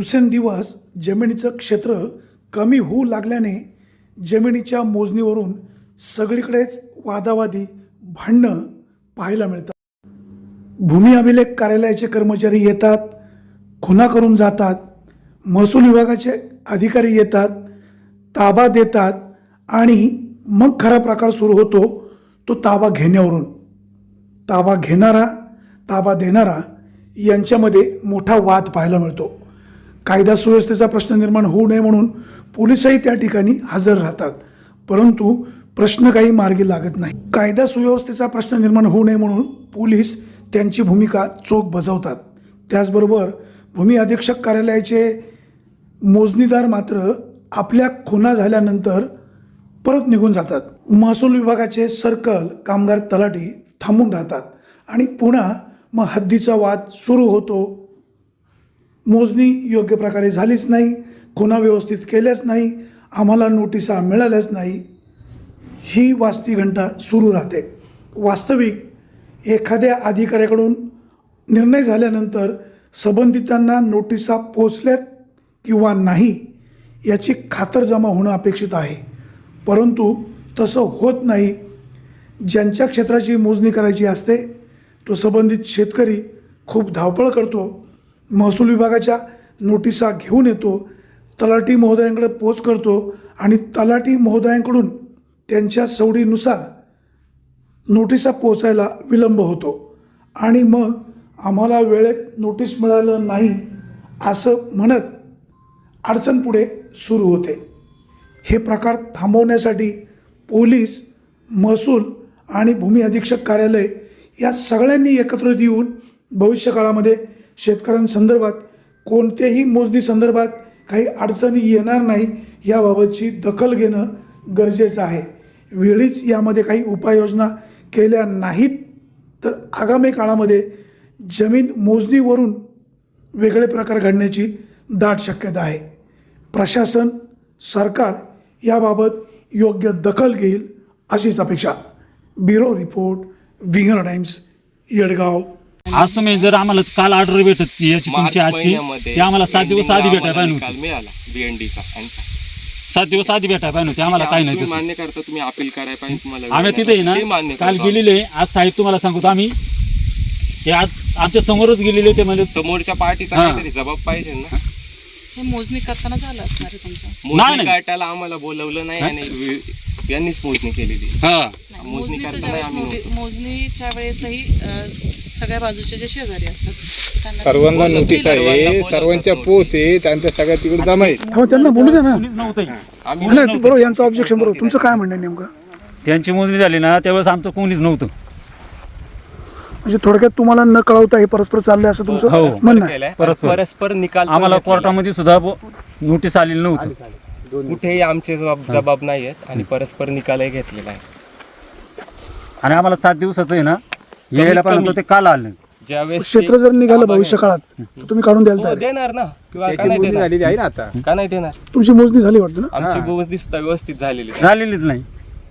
दिवसेंदिवस जमिनीचं क्षेत्र कमी होऊ लागल्याने जमिनीच्या मोजणीवरून सगळीकडेच वादावादी भांडणं पाहायला मिळतात. भूमी अभिलेख कार्यालयाचे कर्मचारी येतात खुना करून जातात महसूल विभागाचे अधिकारी येतात ताबा देतात आणि मग खरा प्रकार सुरू होतो तो ताबा घेण्यावरून. ताबा घेणारा ताबा देणारा यांच्यामध्ये मोठा वाद पाहायला मिळतो. कायदा सुव्यवस्थेचा प्रश्न निर्माण होऊ नये म्हणून पोलिसही त्या ठिकाणी हजर राहतात. परंतु प्रश्न काही मार्गी लागत नाही. कायदा सुव्यवस्थेचा प्रश्न निर्माण होऊ नये म्हणून पोलीस त्यांची भूमिका चोख बजावतात. त्याचबरोबर भूमी अधीक्षक कार्यालयाचे मोजणीदार मात्र आपल्या खुना झाल्यानंतर परत निघून जातात. महसूल विभागाचे सर्कल कामगार तलाठी थांबून राहतात आणि पुन्हा मग हद्दीचा वाद सुरू होतो. मोजणी योग्य प्रकारे झालीच नाही खुना व्यवस्थित केल्याच नाही आम्हाला नोटिसा मिळाल्याच नाही. ही वाजती घंटा सुरू राहते. वास्तविक एखाद्या अधिकाऱ्याकडून निर्णय झाल्यानंतर संबंधितांना नोटिसा पोचल्यात किंवा नाही याची खातरजमा होणं अपेक्षित आहे. परंतु तसं होत नाही. ज्यांच्या क्षेत्राची मोजणी करायची असते तो संबंधित शेतकरी खूप धावपळ करतो. महसूल विभागाच्या नोटिसा घेऊन येतो तलाठी महोदयांकडे पोच करतो आणि तलाठी महोदयांकडून त्यांच्या सवडीनुसार नोटिसा पोचायला विलंब होतो. आणि मग आम्हाला वेळेत नोटीस मिळालं नाही असं म्हणत अडचण पुढे सुरू होते. हे प्रकार थांबवण्यासाठी पोलीस महसूल आणि भूमी अधीक्षक कार्यालय या सगळ्यांनी एकत्र येऊन भविष्यकाळामध्ये शेतकऱ्यांसंदर्भात कोणत्याही मोजणी संदर्भात काही अडचणी येणार नाही याबाबतची दखल घेणं गरजेचं आहे. वेळीच यामध्ये काही उपाययोजना केल्या नाहीत तर आगामी काळामध्ये जमीन मोजणीवरून वेगळे प्रकार घडण्याची दाट शक्यता आहे. प्रशासन सरकार याबाबत योग्य दखल घेईल अशीच अपेक्षा. Bureau report Winger Times Yedgaon. आज तुम्ही जर आम्हाला काल ऑर्डर भेटत ती याची मार्च तुमची आजची महिन्यामध्ये ती आम्हाला सात दिवस आधी भेटायला आम्हाला पाहिजे निकाल होती मिळाला बीएनडीचा आन्सर. सात दिवस आधी भेटायला पाहिजे होती आम्हाला काही नाही तुम्ही तसं मान्य करता तुम्ही अपील करायला पाहिजे तुम्हाला आम्ही तिथे. ते ना मान्य काल करतो. गेलेले आज साहेब तुम्हाला सांगतो आम्ही ते आज आमच्या समोरच गेलेले होते म्हणजे समोरच्या पार्टीचा हा. काहीतरी जबाब पाहिजे ना हे मोजणी करताना झालं असणार आहे तुमचं मोजणी नाही. गाठायला आम्हाला बोलवलं नाही आणि वे- यांनीच मोजणी केलेली हा नाही, मोजणी मोजणीचं करताना ज्यावेळेस आम्ही मोजणी- मोजणीच्या वेळेसही अं, सगळ्या बाजूचे जे शेजारी असतात त्यांना सर्वांना. नोटीस आहे सर्वांच्या. पोच आहे त्यांच्या सगळ्या तिकडे जमा त्यांना बोलू द्या ना कोणीच नव्हतं आम्ही नाही बरोबर यांचं ऑब्जेक्शन बरोबर तुमचं काय म्हणणं आहे नेमकं त्यांची मोजणी झाली ना त्यावेळेस आमचं कोणीच नव्हतं म्हणजे थोडक्यात तुम्हाला न कळवता हे परस्पर चाललंय असं तुमचं हो. म्हणणं आहे केलंय. परस्पर. परस्पर निकाल पण आम्हाला घेतलेला. कोर्टामध्ये सुद्धा ब- नोटीस आलेली नव्हतं कुठेही आमचे जबाब जबाब नाही आहेत आणि परस्पर निकालही घेतलेला आहे आणि आम्हाला सात दिवसाचं आहे ना यायला होतं ते काल आलं. क्षेत्र जर निघालं भविष्य काळात तर तुम्ही काढून द्यायला हो, तयार आहे. देणार ना. किंवा का त्याची नाही मोजणी देणार? झालेली आहे ना आता. का नाही देणार? तुमची मोजणी झाली वाटतं ना? आमची हा. मोजणी सुद्धा व्यवस्थित झालेली आहे. झालेलीच नाही.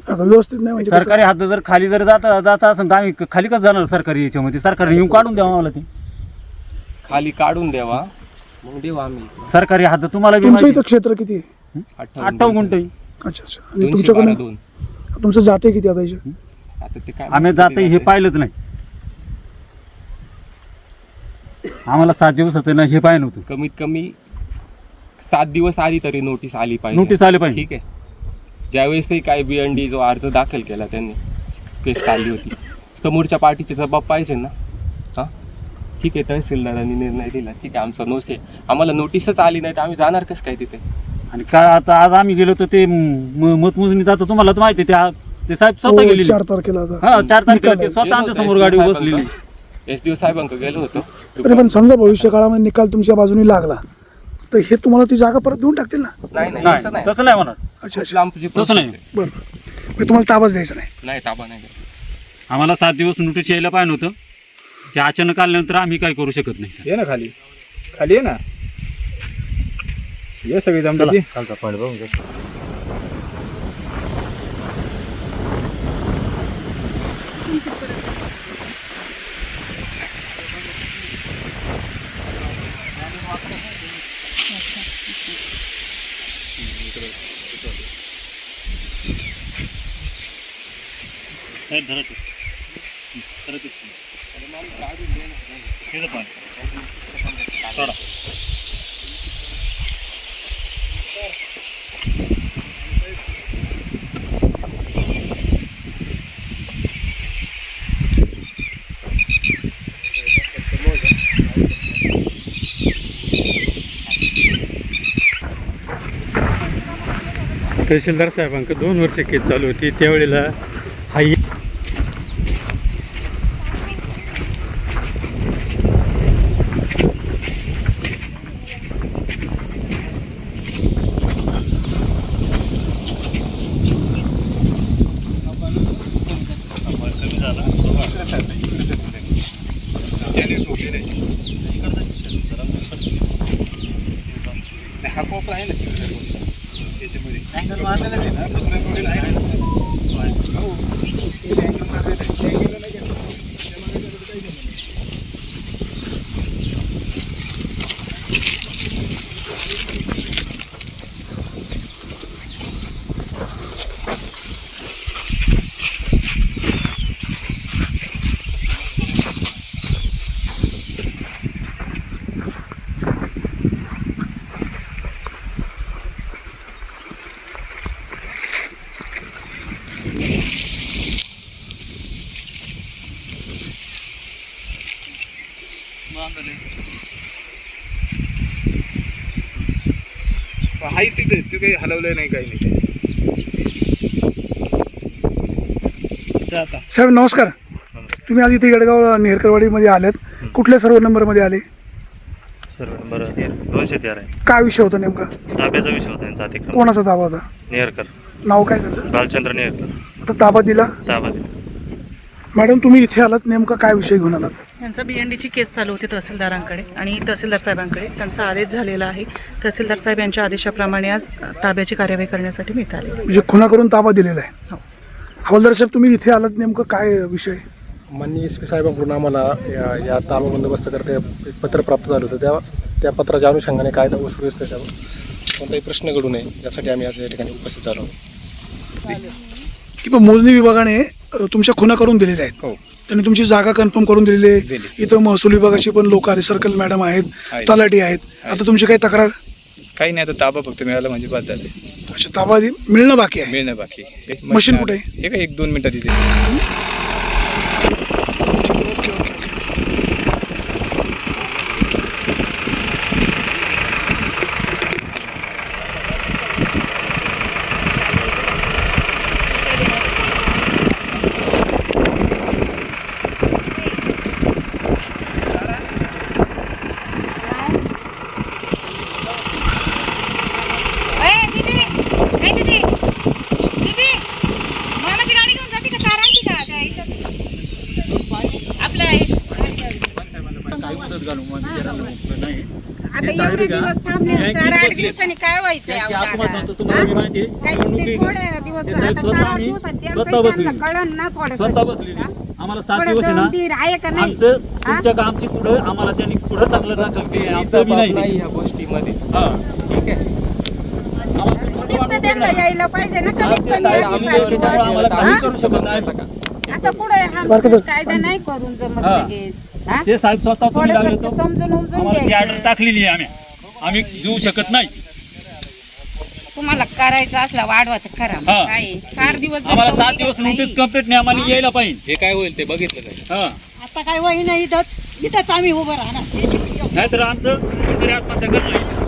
आता व्यवस्थित नाही म्हणजे कसं? सरकारी हद्द जर खाली जर जाता जाता असेल तर आम्ही खाली कसं जाणार सरकारी याच्यामध्ये? सरकारने येऊन काढून द्यावं आम्हाला ते. खाली काढून द्यावा. मग देऊ आम्ही. सरकारी हद्द तुम्हाला बी तुमचं माहिती इथं क्षेत्र किती आहे? अठ्ठावन्न गुंठ आहे. अच्छा अच्छा. आणि दोनशे तुमच्याकडून दोन. तुमचं जाते किती आता याचे? आता ते काय आम्ही जात हे पाहिलंच नाही. आम्हाला सात दिवसाचं ना हे पाहिजे नव्हतं. कमीत कमी सात दिवस आधी तरी नोटीस आली पाहिजे. नोटीस आली पाहिजे. ठीक आहे. ज्यावेळेसही काय बीएनडी जो अर्ज दाखल केला त्यांनी केस चालली होती. समोरच्या पार्टीचे जबाब पाहिजे ना? हां? ठीक आहे तहसीलदारांनी निर्णय दिला. ठीक आहे आमचा नोस आहे. आम्हाला नोटीसच आली नाही तर आम्ही जाणार कसं काय तिथे? आणि काय आता आज आम्ही गेलो तर ते म- मतमोजणी आता तुम्हाला तर माहिती आहे, त्या ते साहेब स्वतः हो, गेलेले. चार तारखेला आता. हा चार तारखेला ते स्वतः आमच्यासमोर गाडी बसलेली. एस डी साहेबांक गेलो होतो. तरी पण समजा भविष्य काळामध्ये निकाल तुमच्या बाजूने लागला तर हे तुम्हाला ती जागा परत देऊन टाकतील ना? नाही नाही असं नाही नाही. तसं नाही म्हणत. अच्छा खूप अच्छा. लांबची तसं process नाही. आहे. बरं म्हणजे तुम्हाला ताबाच द्यायचा नाही? नाही ताबा नाही. आम्हाला सात दिवस नोटीस यायला पाहिजे होतं ते अचानक आल्यानंतर आम्ही काय करू शकत नाही. ये ना खाली. खाली ये ना. ये सगळी जमली साहेब धरा ते. हं, धरा ते. हे पाणी. सोडा. तहसीलदार साहेबांक दोन वर्ष केस चालू होती त्यावेळेला हा कमी झाला. हा कोपरा आहे ना त्याच्यामध्ये तिथे तू काही हलवलं नाही काही नाही. साहेब नमस्कार. तुम्ही आज इथे येडगाव नेहरकरवाडीमध्ये आलेत. कुठल्या सर्व नंबरमध्ये आले? सर बरं दोनशे तेरा आहे. काय विषय होता नेमका? ताब्याचा विषय होता अतिक्रमण. कोणाचा ताबा होता? नेरकर नाव काय त्यांचं? बालचंद्र नेरकर आता ताबा दिला? ताबा दिला. मॅडम तुम्ही इथे आलात नेमका काय विषय घेऊन आलात? यांचा बी एन डीची केस चालू होती तहसीलदारांकडे आणि तहसीलदार साहेबांकडे. त्यांचा आदेश झालेला आहे. तहसीलदार साहेब यांच्या आदेशाप्रमाणे आज अ, ताब्याची कार्यवाही करण्यासाठी मी इथं आले म्हणजे खुना करून ताबा दिलेला आहे. हो. हवालदार साहेब तुम्ही इथे आलात नेमकं काय विषय? माननीय एस पी साहेबांकडून आम्हाला या या ताबा बंदोबस्त करता एक पत्र प्राप्त झालं होतं. त्या त्या पत्राच्या अनुषंगाने कायदा व सुव्यवस्थेच्यावर कोणताही प्रश्न घडू नये यासाठी आम्ही आज या ठिकाणी उपस्थित झालो. की बा मोजणी विभागाने तुमच्या खुना करून दिलेल्या आहेत. हो. त्यांनी तुमची जागा कन्फर्म करून दिलेली आहे. दिली. इथं महसूल विभागाची पण लोक आले सर्कल मॅडम आहेत आहेत. तलाठी आहेत. आता तुमची काही तक्रार? काही नाही आता ताबा फक्त मिळाला म्हणजे बाद झाले. अच्छा ताबा मिळणं बाकी आहे. मिळणं बाकी एक मशीन. कुठे आहे? हे काय एक दोन मिनिटात इथे ओके ओके ओके ए दीदी ए दीदी दीदी मामाची गाडी घेऊन जाते का तार आणते का त्या ह्याच्यात? आपलं आहे आता एवढे दिवस थांबले चार आठ दिवसांनी काय व्हायचंय त्यांची अहो आत्महत्या दादा? होतं, तुम्हाला मी माहिती आहे. काही निवडणूक ते आहे. थोडे दिवस ते साहेब आता स्वतः चार आठ आम्ही दिवसात त्यांचंही स्वतः त्यांना बसलेले. कळण ना थोडंसं. स्वतः बसलेली हा? आम्हाला सात दिवस आहे ना उंदीर आहे का नाही आमचं? तुमच्या का आमची पुढं आम्हाला त्यांनी पुढं टाकलं टाकलं की आमचं बी नाही नाही ह्या गोष्टीमध्ये हा. ठीक आहे आम्हाला पुढं नुसतं वाटलं त्यांना नाही. यायला पाहिजे ना कमीत ते कमी साहेब आधी आम्ही सारखं. त्याच्यामुळे आम्हाला हा? काही करू शकत नाही असं पुढे हा. कायदा नाही करून जमत हा. लगेच हा? ते साहेब स्वतः तुम्ही लागले थोडंसं तो समजून उमजून आम्हाला ती घ्यायचं ऑर्डर टाकलेली आहे आम्ही आम्ही देऊ शकत नाही तुम्हाला करायचं असला वाढवा तर करा. मग हा. काय आहे. चार दिवस जर आम्हाला सात दिवस घेत नाही, नोटीस कंप्लीट नाही आम्हाला यायला पाहिजे. जे काय होईल ते बघितलं जाईल हा. आता काय वही नाही इथं. इथंच आम्ही उभं राहणार. नाहीतर आमचं कुठेतरी आत्महत्या करणार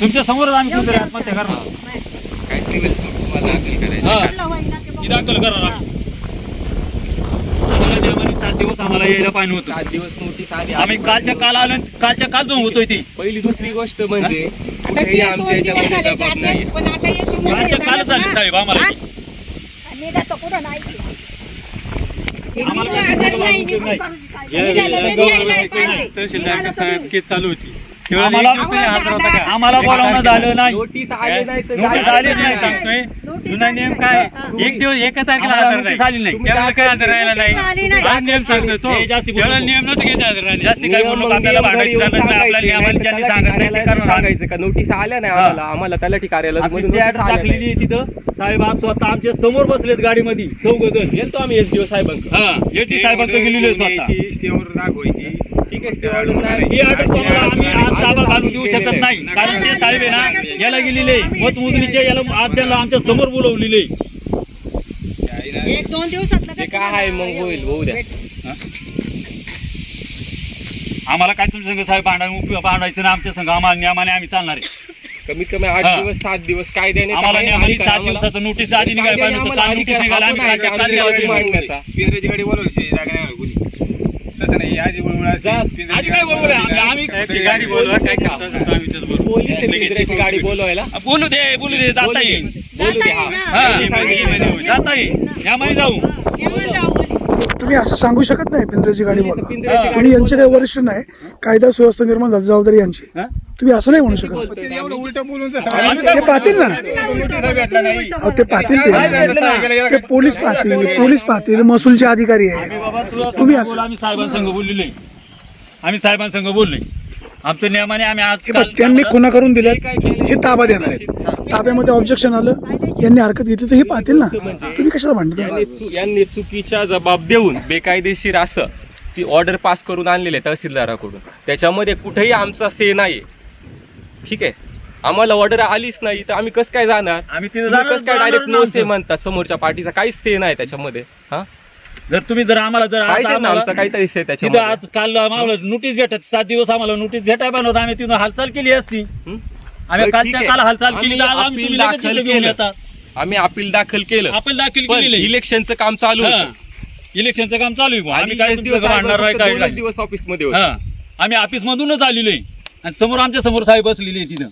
तुमच्या समोरच आम्ही कुठेतरी आत्महत्या करणार. काय सिव्हिल सूट तुम्हाला दाखल करायचं. हा? ही दाखल करा आम्हाला सात दिवस आम्हाला यायला पाहिजे होतं सात दिवस नोटीस आली आम्ही कालच्या काल आलं कालच्या काल जाऊन होतोय ती पहिली दुसरी गोष्ट म्हणजे आता कुठेही ते आमच्या दोन दिवस याच्यामध्ये झाले जबाब जाते, नाही पण आता याच्यामुळे कालच्या ना. साहेब आम्हाला हा? ती. निघा तर कुठं नाही हे आम्हाला निघू काही अगर नाही, उपयोग निघू नाही. करून जे- निघालं तर जे- निघायला जे- पाहिजे. तहसीलदार निघालं साहेब तर केस चालू होती आम्हाला आम्हाला आम्हाला बोलावणं झालं नाही नोटीस आले नाही तर नोटीस जायचं आली नाही नाही. सांगतोय जुना नियम काय? एक दिवस एका तारखेला हजर नाही. आली नाही. त्यावेळेला काय हजर राहायला आली नाही? नाही. हा नियम सांगतो तो. हे त्यावेळेला. नियम नव्हतं घ्यायचा हजर राहणे जास्ती काय नियम बोललो आपल्याला भांडायचं झालं तर आपल्या सांगायचे, नियमाने नाही. ज्यांनी तलाठी सांगितलं ते आम्ही. सांगायचं का? नोटीस आल्या नाही हा. आम्हाला. आम्हाला तलाठी कार्यालयात टाकलेली नाही. तिथं. साहेब आज स्वतः आमच्यासमोर बसलेत गाडीमध्ये. चौघ जण. गेलतो आम्ही एस डी ओ साहेबांकडे. हा. एटी साहेबांकडे गेलेलो स्वतः. स्टेवर दाखवायची ठीक आहे stay order नाही. ही ऍड्रेस तुम्हाला आम्ही आज ताबा घालून देऊ शकत नाही. कारण ते साहेब आहे ना याला गेलेले मतमोजणीचे याला आज त्याला आमच्यासमोर बोलवलेले. एक दोन दिवसात जे काय आहे मग होईल होऊ द्या. आम्हाला काय तुमच्या संघ साहेब भांडा भांडायचं ना आमच्या संघ आम्हाला नियमाने आम्ही चालणार आहे. कमीत कमी आठ. दिवस सात दिवस कायद्याने आम्हाला नियमाने सात दिवसाचं नोटीस आधी निघायला पाहिजे होतं काल नोटीस निघाला आम्ही गाडी बोलवली नाही आधी बोलवलं. आधी काय बोलवलं? आम्ही- गाडी पोलीस बोलवायला. बोलू दे बोलू दे जाता येईल. हा. हा. जाता यामध्ये जाऊ. तुम्ही असं सांगू शकत नाही पिंजऱ्याची गाडी बोला तुम्ही यांचे काही वरिष्ठ नाही. कायदा सुव्यवस्था निर्माण झाली जबाबदारी यांची. हा? तुम्ही असं नाही म्हणू शकत. ते एवढं उलट बोलून तर ते पाहतील ना. अहो, ते पाहतील ते. ते पोलीस पाहतील पोलीस पाहतील महसूलचे अधिकारी आहे बाबा तुला तुम्ही असं- बोला, आम्ही साहेबांसंग बोललेले आम्ही साहेबांसंग बोलले आमच्या नियमाने आम्ही आज हे बघ, त्यांनी खुना करून दिल्यात हे ताबा देणार आहेत. ताब्यामध्ये ऑब्जेक्शन आलं यांनी हरकत घेतली तर हे पाहतील ना. तुम्ही कशाला भांडता? यांनी चु- यांनी चुकीचा जबाब देऊन बेकायदेशीर असं ती ऑर्डर पास करून आणलेली आहे तहसीलदाराकडून. त्याच्यामध्ये कुठेही आमचा से नाही ठीक आहे. आम्हाला ऑर्डर आलीच नाही तर आम्ही कसं काय जाणार? आम्ही तिथे तुम्ही कसं काय डायरेक्ट ना से. म्हणतात समोरच्या पार्टीचा काहीच से नाही त्याच्यामध्ये. हा? जर तुम्ही जर आम्हाला जर आज पाहिजे ना आम्हाला- आमचा काहीतरी से तिथं त्याच्यामध्ये आज काल आम्हाला नोटीस भेटत सात दिवस आम्हाला नोटीस भेटाय होतं आम्ही तिथून हालचाल केली असती. हं? आम्ही बरं, कालच्या ठीक काल. हालचाल केली तर आज आम्ही आम्ही तुम्ही लगेच दाखल तिथे घेऊन केलं. येतात आम्ही अपील दाखल केलं. आपण दाखल पण केलेले. इलेक्शनचं काम चालू होतं. इलेक्शनचं काम चालू आहे. बुवा. आम्ही काय एस दिवस भांडणार काय नाही. दिवस ऑफिसमध्ये होते हा. आम्ही ऑफिस मधूनच आलेलो आहे. आणि समोर आमच्यासमोर साहेब बसलेले आहे तिथं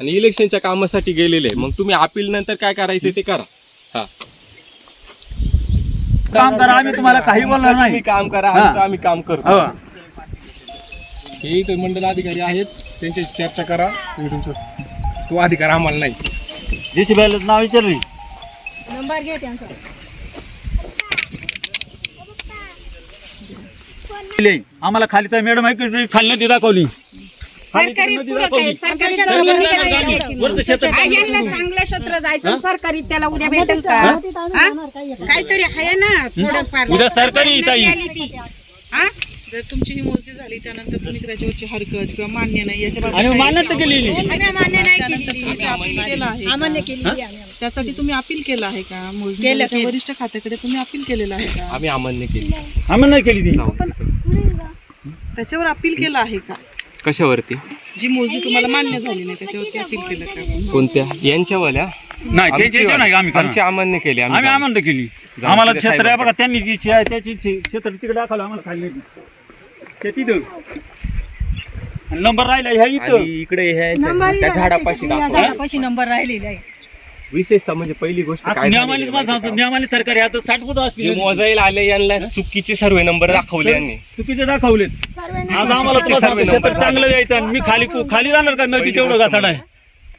आणि इलेक्शनच्या कामासाठी गेलेले मग तुम्ही अपील नंतर काय करायचं ते करा. हा. काम करा आम्ही तुम्हाला काही बोलणार नाही. तुम्ही काम करा हा. आमचं आम्ही काम करतो. हो. हे इथे मंडल अधिकारी आहेत. त्यांच्याशी चर्चा करा. तुम्ही तुमचं तो अधिकार आम्हाला नाही. नाव विचारली. नंबर घे त्यांचा. दिले. आम्हाला खाली तर मॅडम आहे की खाली नदी दाखवली. सरकारी सरकारी. चांगलं क्षेत्र जायचं त्याला उद्या भेटेल का? हा? काहीतरी आहे ना थोडंफार. उद्या सरकारी. हा? जर तुमची ही मोजणी झाली त्यानंतर तुम्ही त्याच्यावरची हरकत किंवा मान्य नाही याच्या आणि तर केलेली. आम्ही मान्य नाही त्यानंतर केली तुम्ही अपील केलं आहे का? अमान्य केली आम्ही. त्यासाठी तुम्ही अपील केलं आहे का? मोजणी केलं, केलं. वरिष्ठ खात्याकडे तुम्ही अपील केलेलं आहे का? आम्ही अमान्य केली. आम्हाला नाही केली ती. त्याच्यावर अपील केलं आहे का? कशावरती? जी मोजणी तुम्हाला मान्य झाली नाही त्याच्यावरती अपील केलं का? कोणत्या? यांच्यावाल्या? नाही आमची त्यांच्या नाही आम्ही आमची केली आम्ही. आनंद केली. आम्हाला क्षेत्र आहे साहेबांकडे. बघा त्यांनी जी इच्छा आहे त्याची इच्छा आहे. क्षेत्र तिकडे दाखवलं आम्हाला खाली नाही. ते तिथं. आणि नंबर राहिला ह्या इथं. आणि इकडे ह्या त्या झाडापाशी या दाखवा झाडापाशी नंबर राहिलेला आहे. विशेषतः म्हणजे पहिली गोष्ट नियमाने तुम्हाला माहिती सांगतो का? नियमाने सरकारी आता साठवत जे असतील. मोजायला आले यांना चुकीचे सर्वे नंबर दाखवले यांनी. चुकीचे दाखवलेत. सर्वे आज आम्हाला तुम्हाला सांगतो, चांगलं द्यायचं आणि मी खाली खाली जाणार का? नदी तेवढं घासाड आहे.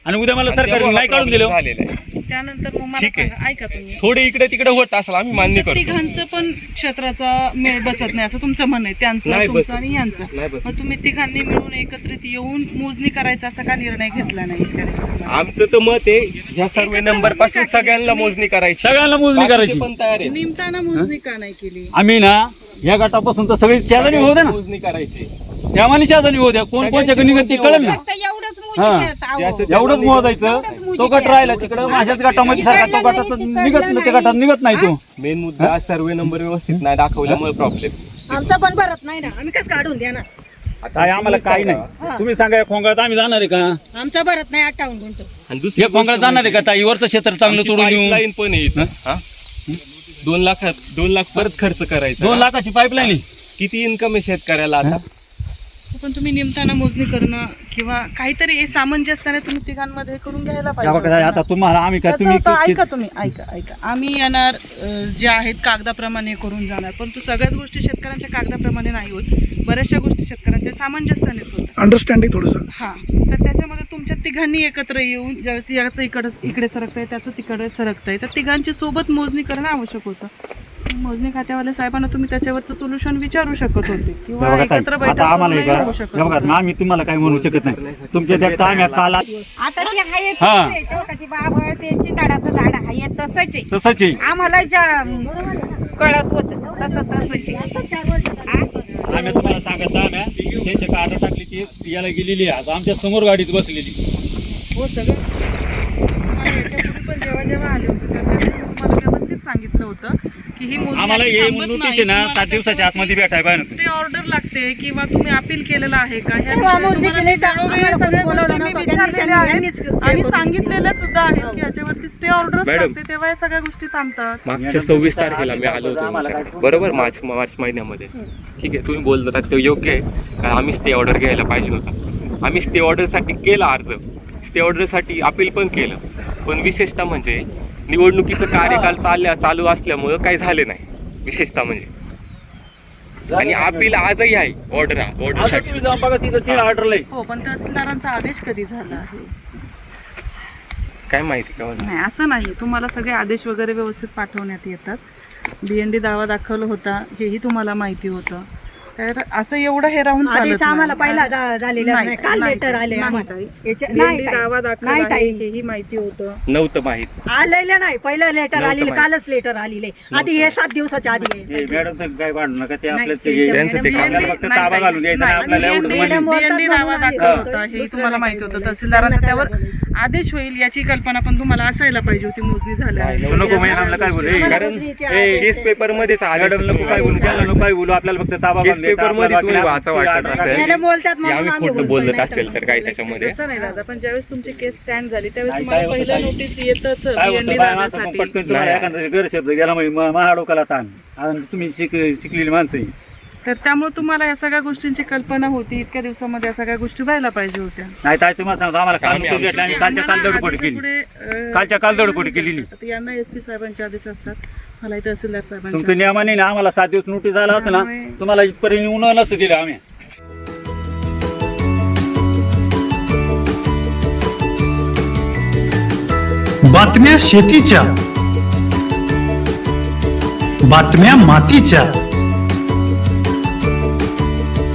आणि उद्या मला सरकारी नाही काढून दिलं. झालेला आहे. त्यानंतर मग मला ठीक आहे. सांगा ऐका तुम्ही. थोडे इकडे तिकडे होत असेल आम्ही मान्य तुमच्या करतो. तिघांचं पण क्षेत्राचा मेळ बसत नाही असं तुमचं म्हणणं आहे. त्यांचं नाही तुमचं बसत. आणि यांचं. नाही बसत. मग तुम्ही तिघांनी मिळून एकत्रित येऊन मोजणी करायचा असा का निर्णय घेतला नाही आमचं तर मत आहे ह्या सर्वे नंबरपासून सगळ्यांना मोजणी करायची. सगळ्यांना मोजणी बाकीचे करायची. पण तयार आहेत. निमताना मोजणी का नाही केली? आम्ही ना या गटापासून तर सगळी शेजारी होऊ दे ना. मोजणी करायची. त्यामाने शेजारी होऊ द्या. कोण कोणच्या निघत ते कळेल ना. फक्त एवढंच. एवढंच मोजायचं. तो गट राहिला तिकडं माझ्याच गटामध्ये सारखा तो गटात निघत नाही त्या गटात निघत नाही तो. मेन मुद्दा सर्वे नंबर व्यवस्थित नाही दाखवल्यामुळे प्रॉब्लेम आमचं पण भरत नाही ना. आम्ही कसं काढून देणार? काय आम्हाला काही नाही. तुम्ही सांगा या खोंगळात आम्ही जाणार आहे का? आमचं भरत नाही अठ्ठावन्न गुंठ. आणि दुसरी या खोंगळात जाणार आहे का ताई? वरचं क्षेत्र चांगलं तोडून देऊ लाईन पण आहे इथं. हा? दोन लाखात दोन लाख परत खर्च करायचा. दोन लाखाची पाईपलाईन किती इन्कम आहे शेतकऱ्याला आता? पण तुम्ही निमताना मोजणी करणं किंवा काहीतरी हे सामंजस्याने तुम्ही तिघांमध्ये करून घ्यायला पाहिजे होतं ना. आता तुम्हाला आम्ही काय कसं तुम्ही होतं, ऐका तुम्ही ऐका ऐका. आम्ही येणार जे आहेत कागदाप्रमाणे करून जाणार. पण तू सगळ्याच गोष्टी शेतकऱ्यांच्या कागदाप्रमाणे नाही होत. बऱ्याचशा गोष्टी शेतकऱ्यांच्या सामंजस्यानेच होतात. अंडरस्टँडिंग थोडंसं. हा. तर त्याच्यामध्ये तुमच्या तिघांनी एकत्र येऊन ज्यावेळेस याचं इकडं इकडे सरकतंय त्याचं तिकडे सरकतंय तर तिघांची सोबत मोजणी करणं आवश्यक होतं. मोजणी खात्यावाल्या साहेबांना तुम्ही त्याच्यावरचं सोल्युशन विचारू शकत होते. किंवा एकत्र बैठक आता आम्हाला करूनही हे होऊ बघा, शकत बघा, होतं. आम्ही तुम्हाला काही म्हणू शकत नाही. तुमच्या त्या काल आता ते हाय हा. ते बाबळ त्यांची झाडाचं झाड हाय तसंच आहे. तसंच आहे. आम्हाला ज्या कळत होत तसं तसंच आहे. हा? आम्ही तुम्हाला सांगत आम्ही त्यांच्या काढा टाकली ती याला गेलेली आहे. आता आमच्यासमोर गाडीत बसलेली. हो सगळं. जेव्हा जेव्हा आले होते तुम्हाला व्यवस्थित सांगितलं होतं की ही आम्हाला अशी हे थांबत नोटीस नाही. आहे ना तुम्हाला सात दिवसाच्या आतमध्ये भेटाय पाहिजे स्टे ऑर्डर लागते किंवा तुम्ही अपील केलेलं आहे का? ह्या तेव्हा विषयावर मोजणी तुम्हाला केली तर वेळोवेळी आम्हाला सगळ्या कोणी बोलावलं गोष्टी मी नव्हतं. त्यांनी- विचारलेल्या आहेत. त्यांनीच ते आणि सांगितलेल्या सुद्धा आहेत की याच्यावरती स्टे ऑर्डर मॅडम. लागते तेव्हा या सगळ्या गोष्टी थांबतात. मागच्या सव्वीस तारखेला मी आलो होतो तुमच्याकडे बरोबर? मार्च मार्च महिन्यामध्ये. ठीक आहे तुम्ही बोलतात ते योग्य आहे. का आम्ही स्टे ऑर्डर घ्यायला पाहिजे होता. आम्ही स्टे ऑर्डरसाठी केला अर्ज. स्टे ऑर्डरसाठी अपील पण केलं. पण विशेषतः म्हणजे निवडणुकीचं कार्यकाल चालल्या चालू असल्यामुळं काही झाले नाही. विशेषतः म्हणजे. आणि अपील आजही आहे ऑर्डर ऑर्डर हो पण तहसीलदारांचा आदेश कधी झाला आहे? काय माहिती का मला? नाही असं नाही. तुम्हाला सगळे आदेश वगैरे व्यवस्थित पाठवण्यात येतात. बी एन डी दावा दाखल होता हेही तुम्हाला माहिती होतं. तर असं एवढं हे राहून आधीच. आम्हाला पहिला झालेला नाही, नाही काल नाही, लेटर आले नाही, आम्हाला ताई. याच्या- BND नाही ताई. दावा दाखल नाही आहे ताई. हेही माहिती होतं नव्हतं माहीत आलेलं नाही पहिलं लेटर नव्हतं आलेलं माहिती. कालच लेटर आलेले आधी हे सात दिवसाच्या आधी आहे. हे मॅडमचं काय भांडू नका ते आपलं नाही, ते ते- त्यांचं ते काम. आपल्याला फक्त ताबा घालून आणि आपल्याला एवढं म्हणजे दावा दाखल. होता तुम्हाला माहिती होतं. तहसीलदारांचा त्यावर? आदेश होईल याची कल्पना पण तुम्हाला असायला पाहिजे होती मोजणी झाल्यावर तू नको मॅडमला काय बोलू आम्हाला कारण हे आदेश केस पेपर मध्येच आदेश मॅडम नको काय बोलू त्याला नको काय बोलू आपल्याला फक्त ताबा केस घालून द्यायचा. पेपरमध्ये तुम्ही वाचा वाटत असेल याने बोलतात म्हणून आम्ही आम्ही खोटं बोलत नाही असेल तर काय त्याच्यामध्ये तसं नाही दादा पण ज्यावेळेस तुमची केस स्टँड झाली त्यावेळेस तुम्हाला काय पहिलं? नोटीस येतच काय बाय माणसं मग पटकन तुम्हाला नाही. एखादा गैर शब्द गेला म्हणजे म- महा डोक्याला ताण आणि तुम्ही शिक शिकलेली माणसं आहे. तर त्यामुळे तुम्हाला या सगळ्या गोष्टींची कल्पना होती. इतक्या दिवसामध्ये या सगळ्या गोष्टी व्हायला पाहिजे होत्या. नाही ताई तुम्हाला सांगतो आम्हाला काल आम्ही- भेटली आणि कालच्या काल दडपड केली. अं, कालच्या काल दडपड केलेली आता यांना एस पी साहेबांचे आदेश असतात. मला तहसीलदार साहेबांचे तुमचं नियमाने ना आम्हाला सात दिवस नोटीस झाला असं ना त्यामुळे- तुम्हाला इथपर्यंत येऊन नसतं दिलं आम्ही. बातम्या शेतीच्या बातम्या मातीच्या.